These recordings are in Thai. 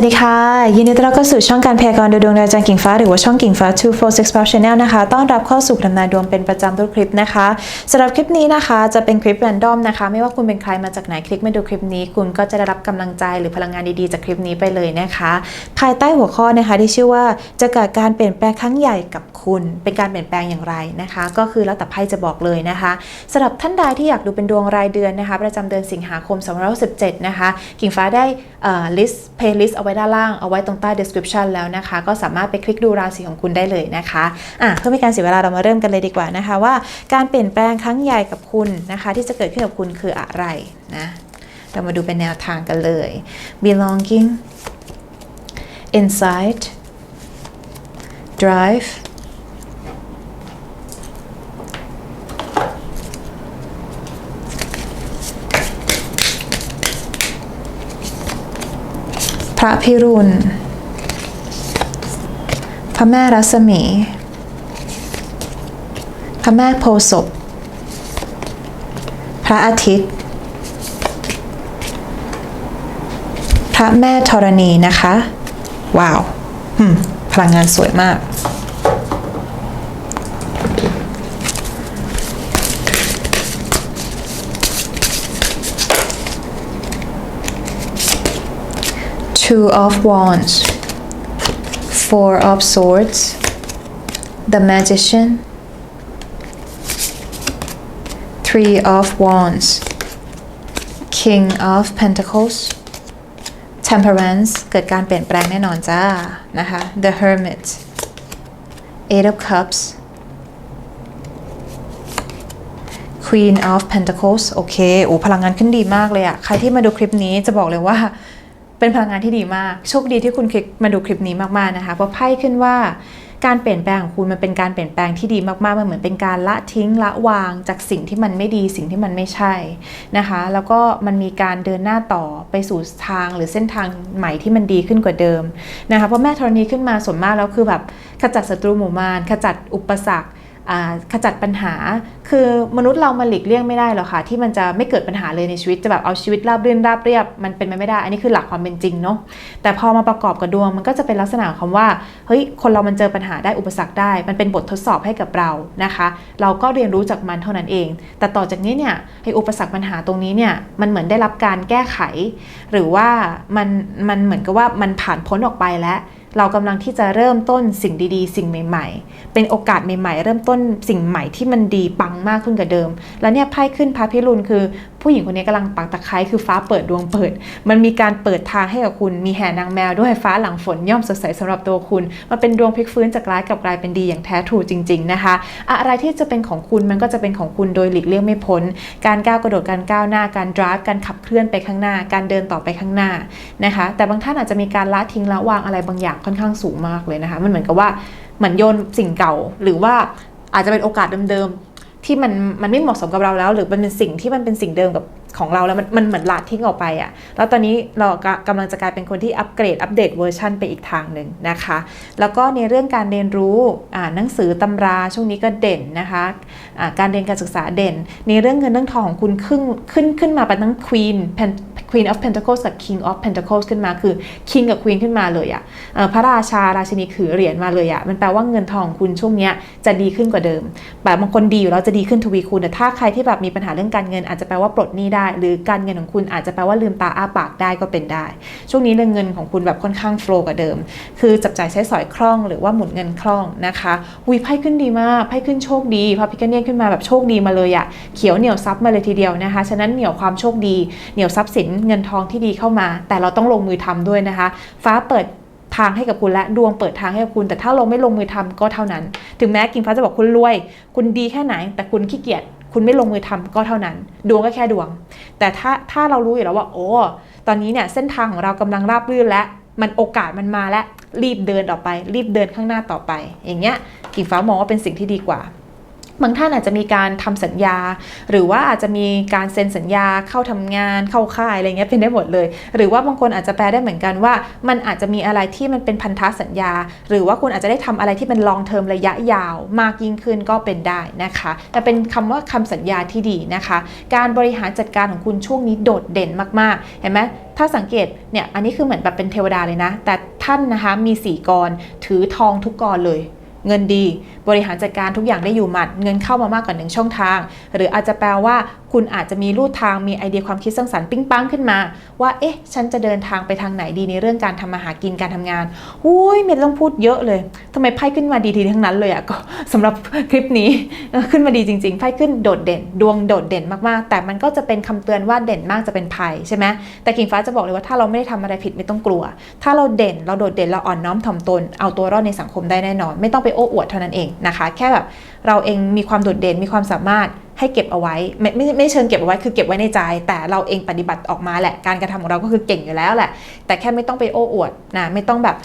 วัสดีค่ะ ยินดีต้อนรับเข้าสู่ช่องการพยากรณ์ดูดวงดาวจันทร์กิ่งฟ้าหรือว่าช่องกิ่งฟ้า 246 Channel นะคะ ต้อนรับเข้าสู่ทำนายดวงเป็นประจำทุกคลิปนะคะสำหรับคลิปนี้นะคะ จะเป็นคลิปแรนดอมนะคะ ไม่ว่าคุณเป็นใครมาจากไหนคลิกมาดูคลิปนี้ คุณก็จะได้รับกำลังใจหรือพลังงานดีๆจากคลิปนี้ไปเลยนะคะ ภายใต้หัวข้อนะคะที่ชื่อว่าจะเกิดการเปลี่ยนแปลงครั้งใหญ่กับคุณ เป็นการเปลี่ยนแปลงอย่างไรนะคะ ก็คือแล้วแต่ไพ่จะบอกเลยนะคะสำหรับท่านใดที่อยากดูเป็นดวงรายเดือนนะคะ ประจำเดือนสิงหาคม 2567นะคะ กิ่งฟ้าได้ลิสต์ playlist เอาไว้ด้านล่างเอาไว้ตรงใต้ description แล้วนะคะ ก็สามารถไปคลิกดูราศีของคุณได้เลยนะคะอะเพื่อไม่การเสียเวลาเรามาเริ่มกันเลยดีกว่านะคะว่าการเปลี่ยนแปลงครั้งใหญ่กับคุณนะคะ ที่จะเกิดขึ้นกับคุณคืออะไรนะเรามาดูเป็นแนวทางกันเลย belonging insight drive พระพิรุณ พระแม่รัศมี พระแม่โพศพพระอาทิตย์ พระแม่ธรณีนะคะ ว้าวอืมพลังงานสวยมาก Two of Wands, Four of Swords, the Magician, Three of Wands, King of Pentacles, Temperance เกิดการเปลี่ยนแปลงแน่นอนจ้า นะคะ The Hermit, Eight of Cups, Queen of Pentacles โอเค โอ้ พลังงานขึ้นดีมากเลยอะใครที่มาดูคลิปนี้จะบอกเลยว่า เป็นพลังงานที่ดีมาก โชคดีที่คุณคลิกมาดูคลิปนี้มากๆนะคะเพราะไพ่ขึ้นว่าการเปลี่ยนแปลงของคุณมันเป็นการเปลี่ยนแปลงที่ดีมากๆ มันเหมือนเป็นการละทิ้งละวางจากสิ่งที่มันไม่ดีสิ่งที่มันไม่ใช่นะคะ แล้วก็มันมีการเดินหน้าต่อไปสู่ทางหรือเส้นทางใหม่ที่มันดีขึ้นกว่าเดิมนะคะเพราะแม่ธรณีขึ้นมาส่วนมากแล้วคือแบบขจัดศัตรูหมู่มารขจัดอุปสรรค ขจัดปัญหา คือมนุษย์เรามาหลีกเลี่ยงไม่ได้หรอกค่ะ ที่มันจะไม่เกิดปัญหาเลยในชีวิตจะแบบเอาชีวิตราบรื่นราบเรียบ มันเป็นไปไม่ได้ อันนี้คือหลักความเป็นจริงเนาะแต่พอมาประกอบกับดวงมันก็จะเป็นลักษณะคำว่าเฮ้ยคนเรามันเจอปัญหาได้อุปสรรคได้ มันเป็นบททดสอบให้กับเรานะคะ เราก็เรียนรู้จากมันเท่านั้นเอง แต่ต่อจากนี้เนี่ยไอ้อุปสรรคปัญหาตรงนี้เนี่ยมันเหมือนได้รับการแก้ไข หรือว่ามันมันเหมือนกับว่ามันผ่านพ้นออกไปแล้ว เรากำลังที่จะเริ่มต้นสิ่งดีๆ สิ่งใหม่ ๆ เป็นโอกาสใหม่ ๆ เริ่มต้นสิ่งใหม่ที่มันดีปังมากขึ้นกว่าเดิม แล้วเนี่ยไพ่ขึ้นพระพิรุณคือ ผู้หญิงคนนี้กำลังปักตะไคร้คือฟ้าเปิดดวงเปิด มันมีการเปิดทางให้กับคุณ มีแห่นางแมวด้วยฟ้าหลังฝนย่อมสดใสสำหรับตัวคุณมันเป็นดวงพลิกฟื้นจากร้ายกลับกลายเป็นดีอย่างแท้ทรูจริง ๆนะคะ อะไรที่จะเป็นของคุณมันก็จะเป็นของคุณโดยหลีกเลี่ยงไม่พ้น การก้าวกระโดดการก้าวหน้าการ drive การขับเคลื่อนไปข้างหน้า การเดินต่อไปข้างหน้านะคะ แต่บางท่านอาจจะมีการละทิ้งละวางอะไรบางอย่างค่อนข้างสูงมากเลยนะคะ มันเหมือนกับว่าเหมือนโยนสิ่งเก่าหรือว่าอาจจะเป็นโอกาสเดิมๆ ที่มันมันไม่เหมาะสมกับเราแล้ว หรือมันเป็นสิ่งที่มันเป็นสิ่งเดิมกับของเราแล้วมันมันเหมือนละทิ้งออกไปอะ่ะแล้วตอนนี้เราก็กำลังจะกลายเป็นคนที่อัปเกรดอัปเดตเวอร์ชันไปอีกทางหนึ่งนะคะ แล้วก็ในเรื่องการเรียนรู้อ่านหนังสือตำราช่วงนี้ก็เด่นนะคะะการเรียนการศึกษาเด่น ในเรื่องเงินเรื่องทองของคุณขึ้นขึ้นขึ้นมาเป็นทั้งควีน Queen of Pentacles กับ King of Pentacles ขึ้นมาคือ King กับ Queen ขึ้นมาเลยอะ่ะพระราชาราชินีถือเหรียญมาเลยอะ่ะมันแปลว่าเงินทองคุณช่วงนี้จะดีขึ้นกว่าเดิมแบบบางคนดีอยู่แล้วจะดีขึ้นทวีคูณแต่ถ้าใครที่แบบมีปัญหาเรื่องการเงินอาจจะแปลว่าปลดหนี้ได้ หรือการเงินของคุณอาจจะแปลว่าลืมตาอ้าปากได้ก็เป็นได้ ช่วงนี้เรื่องเงินของคุณแบบค่อนข้างโฟล์กว่าเดิม คือจับจ่ายใช้สอยคล่องหรือว่าหมุนเงินคล่องนะคะวีไพ่ขึ้นดีมากไพ่ขึ้นโชคดีพระพิกเนียขึ้นมาแบบโชคดีมาเลยอะเขียวเหนียวซับมาเลยทีเดียวนะคะ ฉะนั้นเหนียวความโชคดี เหนียวทรัพย์สินเงินทองที่ดีเข้ามา แต่เราต้องลงมือทำด้วยนะคะ ฟ้าเปิดทางให้กับคุณและดวงเปิดทางให้กับคุณ แต่ถ้าเราไม่ลงมือทำก็เท่านั้น ถึงแม้กินฟ้าจะบอกคุณรวย คุณดีแค่ไหน แต่คุณขี้เกียจคุณไม่ลงมือทำก็เท่านั้น ดวงก็แค่ดวง แต่ถ้าถ้าเรารู้อยู่แล้วว่า โอ้ ตอนนี้เนี่ยเส้นทางของเรากำลังราบรื่นและมันโอกาสมันมาแล้วรีบเดินต่อไป รีบเดินข้างหน้าต่อไป อย่างเงี้ยกิ่งฟ้ามองว่าเป็นสิ่งที่ดีกว่า บางท่านอาจจะมีการทำสัญญา หรือว่าอาจจะมีการเซ็นสัญญาเข้าทำงานเข้าค่ายอะไรเงี้ยเป็นได้หมดเลย หรือว่าบางคนอาจจะแปลได้เหมือนกันว่า มันอาจจะมีอะไรที่มันเป็นพันธสัญญา หรือว่าคุณอาจจะได้ทำอะไรที่เป็น long term ระยะยาวมากยิ่งขึ้นก็เป็นได้นะคะแต่เป็นคำว่าคำสัญญาที่ดีนะคะ การบริหารจัดการของคุณช่วงนี้โดดเด่นมากๆเห็นไหมถ้าสังเกตเนี่ยอันนี้คือเหมือนแบบเป็นเทวดาเลยนะ แต่ท่านนะคะมีสี่กรถือทองทุกกรเลย เงินดี บริหารจัดการทุกอย่างได้อยู่หมัด เงินเข้ามามากกว่าหนึ่งช่องทาง หรืออาจจะแปลว่า คุณอาจจะมีรูทางมีไอเดียความคิดสร้างสรรค์ปิ้งปังขึ้นมา ว่าเอ๊ะ ฉันจะเดินทางไปทางไหนดีในเรื่องการทำมาหากินการทำงานอุ้ยเม็ดต้องพูดเยอะเลยทำไมไพ่ขึ้นมาดีๆทั้งนั้นเลยอะก็สำหรับคลิปนี้ขึ้นมาดีจริงๆไพ่ขึ้นโดดเด่น ดวงโดดเด่นมากๆ แต่มันก็จะเป็นคำเตือนว่าเด่นมากจะเป็นภัยใช่ไหมแต่กิ่งฟ้าจะบอกเลยว่าถ้าเราไม่ได้ทำอะไรผิดไม่ต้องกลัว ถ้าเราเด่นเราโดดเด่นเราอ่อนน้อมถ่อมตน เอาตัวรอดในสังคมได้แน่นอน ไม่ต้องไปโอ้อวดเท่านั้นเองนะคะ แค่แบบเราเองมีความโดดเด่นมีความสามารถ ให้เก็บเอาไว้ไม่ไม่ไม่เชิงเก็บเอาไว้คือเก็บไว้ในใจ แต่เราเองปฏิบัติออกมาแหละการกระทำของเราก็คือเก่งอยู่แล้วแหละ แต่แค่ไม่ต้องไปโอ้อวดนะไม่ต้องแบบ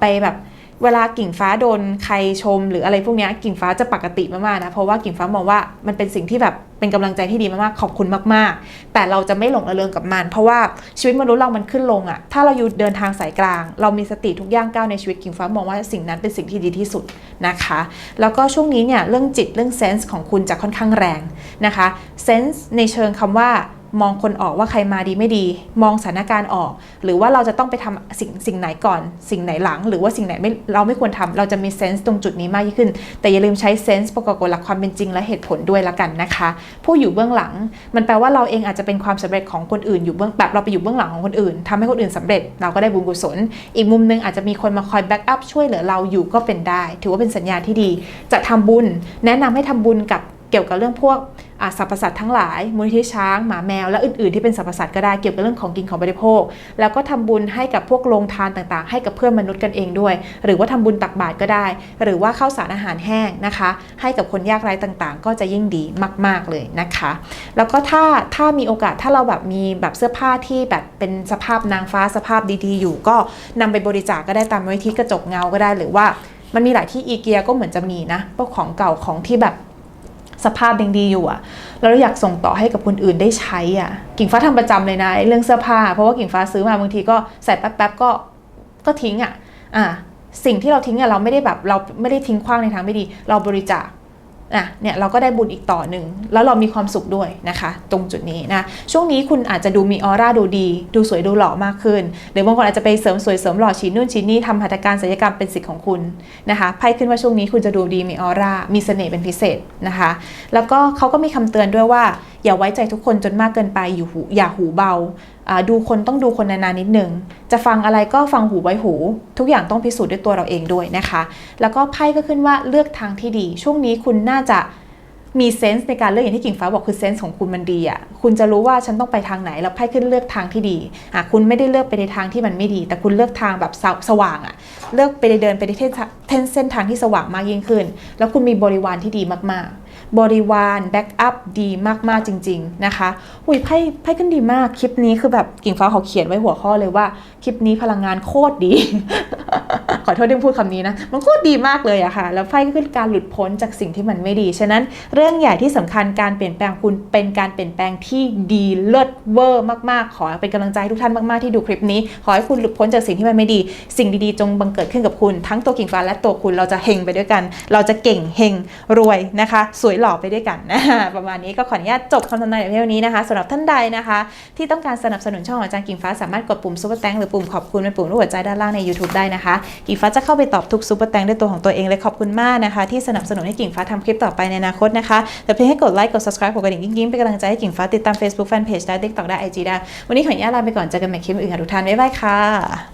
ไปแบบ เวลากิ่งฟ้าโดนใครชมหรืออะไรพวกนี้กิ่งฟ้าจะปกติมากๆนะเพราะว่ากิ่งฟ้ามองว่ามันเป็นสิ่งที่แบบเป็นกำลังใจที่ดีมากๆขอบคุณมากๆ แต่เราจะไม่หลงระเริงกับมัน เพราะว่าชีวิตมนุษย์เรามันขึ้นลงอะถ้าเราอยู่เดินทางสายกลาง เรามีสติทุกย่างก้าวในชีวิตกิ่งฟ้ามองว่าสิ่งนั้นเป็นสิ่งที่ดีที่สุดนะคะ แล้วก็ช่วงนี้เนี่ยเรื่องจิตเรื่องเซนส์ของคุณจะค่อนข้างแรงนะคะเซนส์ในเชิงคำว่า มองคนออกว่าใครมาดีไม่ดี มองสถานการณ์ออก หรือว่าเราจะต้องไปทำสิ่งสิ่งไหนก่อน สิ่งไหนหลัง หรือว่าสิ่งไหนไม่เราไม่ควรทำเราจะมีเซนส์ตรงจุดนี้มากยิ่งขึ้น แต่อย่าลืมใช้เซนส์ประกอบกับหลักความเป็นจริงและเหตุผลด้วยละกันนะคะ ผู้อยู่เบื้องหลัง มันแปลว่าเราเองอาจจะเป็นความสำเร็จของคนอื่นอยู่เบื้องแบบเราไปอยู่เบื้องหลังของคนอื่นทำให้คนอื่นสำเร็จ เราก็ได้บุญกุศล อีกมุมหนึงอาจจะมีคนมาคอยแบ็กอัพช่วยเหลือเราอยู่ก็เป็นได้ ถือว่าเป็นสัญญาณที่ดี จะทำบุญ แนะนำให้ทำบุญกับ กี่ยวกับเรื่องพวกสรรพสัตว์ทั้งหลายมูลนิธิช้างหมาแมว และอื่นๆที่เป็นสรรพสัตว์ก็ได้เกี่ยวกับเรื่องของกินของบริโภค แล้วก็ทำบุญให้กับพวกโรงทานต่างๆ ให้กับเพื่อนมนุษย์กันเองด้วย หรือว่าทำบุญตักบาตรก็ได้ หรือว่าข้าวสารอาหารแห้งนะคะ ให้กับคนยากไร้ต่างๆ ก็จะยิ่งดีมาก ๆเลยนะคะ แล้วก็ถ้าถ้ามีโอกาสถ้าเราแบบมีแบบเสื้อผ้าที่แบบเป็นสภาพนางฟ้าสภาพดีๆ อยู่ ก็นำไปบริจาคก็ได้ตามมูลนิธิกระจกเงาก็ได้หรือว่ามันมีหลายที่อีเกียก็เหมือนจะมีนะพวกของเก่าของที่แบบ สภาพยังดีอยู่อะแล้วเราอยากส่งต่อให้กับคนอื่นได้ใช้อะกิ่งฟ้าทำประจำเลยนะเรื่องเสื้อผ้า เพราะว่ากิ่งฟ้าซื้อมาบางทีก็ใส่แป๊บๆก็ก็ทิ้งอะอะสิ่งที่เราทิ้งอะเราไม่ได้แบบเราไม่ได้ทิ้งขว้างในทางไม่ดี เราบริจาค อะเนี่ยเราก็ได้บุญอีกต่อหนึ่งแล้วเรามีความสุขด้วยนะคะ ตรงจุดนี้นะช่วงนี้คุณอาจจะดูมีออร่าดูดี ดูสวยดูหล่อมากขึ้น หรือบางคนอาจจะไปเสริมสวยเสริมหล่อฉีดนู่นฉีดนี่ทำหัตถการศัลยกรรมเป็นสิทธิ์ของคุณนะคะไพ่ขึ้นว่าช่วงนี้คุณจะดูดีมีออร่ามีเสน่ห์เป็นพิเศษนะคะ แล้วก็เขาก็มีคำเตือนด้วยว่า อย่าไว้ใจทุกคนจนมากเกินไปอยู่หูอย่าหูเบา ดูคนต้องดูคนนานๆนิดหนึ่งจะฟังอะไรก็ฟังหูไว้หู ทุกอย่างต้องพิสูจน์ด้วยตัวเราเองด้วยนะคะ แล้วก็ไพ่ก็ขึ้นว่าเลือกทางที่ดี ช่วงนี้คุณน่าจะมีเซนส์ในการเลือกอย่างที่กิ่งฟ้าบอกคือเซนส์ของคุณมันดีอะคุณจะรู้ว่าฉันต้องไปทางไหนแล้วไพ่ขึ้นเลือกทางที่ดีอะคุณไม่ได้เลือกไปในทางที่มันไม่ดี แต่คุณเลือกทางแบบสว่างอะเลือกไปเดินไปในเส้นเส้นทางที่สว่างมากยิ่งขึ้น แล้วคุณมีบริวารที่ดีมากๆ บริวารแบ็กอัพดีมากๆจริง ๆนะคะอุ้ยไพ่ไพ่ขึ้นดีมากคลิปนี้คือแบบกิ่งฟ้าเขาเขียนไว้หัวข้อเลยว่าคลิปนี้พลังงานโคตรดี ขอโทษที่พูดคำนี้นะมันโคตรดีมากเลยอะค่ะ แล้วไพ่ก็คือการหลุดพ้นจากสิ่งที่มันไม่ดี ฉะนั้นเรื่องใหญ่ที่สำคัญการเปลี่ยนแปลงคุณเป็นการเปลี่ยนแปลงที่ดีเลิศเวอร์มากๆ ขอเป็นกำลังใจให้ทุกท่านมากๆที่ดูคลิปนี้ ขอให้คุณหลุดพ้นจากสิ่งที่มันไม่ดี สิ่งดีๆ จงบังเกิดขึ้นกับคุณ ทั้งตัวกิ่งฟ้าและตัวคุณเราจะเฮงไปด้วยกัน เราจะเก่งเฮงรวยนะคะ สวยหล่อไปด้วยกันนะประมาณนี้ก็ขออนุญาตจบคำทำนายในเพียงนี้นะคะสำหรับท่านใดนะคะ ที่ต้องการสนับสนุนช่องของอาจารย์กิ่งฟ้าสามารถกดปุ่มซุปเปอร์แตงหรือปุ่มขอบคุณเป็นปุ่มรูปหัวใจด้านล่างใน YouTube ได้นะคะกิ่งฟ้าจะเข้าไปตอบทุกซุปเปอร์แตงด้วยตัวของตัวเองเลยขอบคุณมากนะคะ ที่สนับสนุนให้กิ่งฟ้าทำคลิปต่อไปในอนาคตนะคะแต่เพียงให้กดไลค์กด subscribe กดกระดิ่งยิ้มๆเป็นกำลังใจให้กิ่งฟ้าติดตาม Facebook Fanpage ได้ TikTok ได้ IG ได้วันนี้ขออนุญาตลาไปก่อนเจอกันใหม่คลิปอื่นค่ะทุกท่านบ๊ายบายค่ะ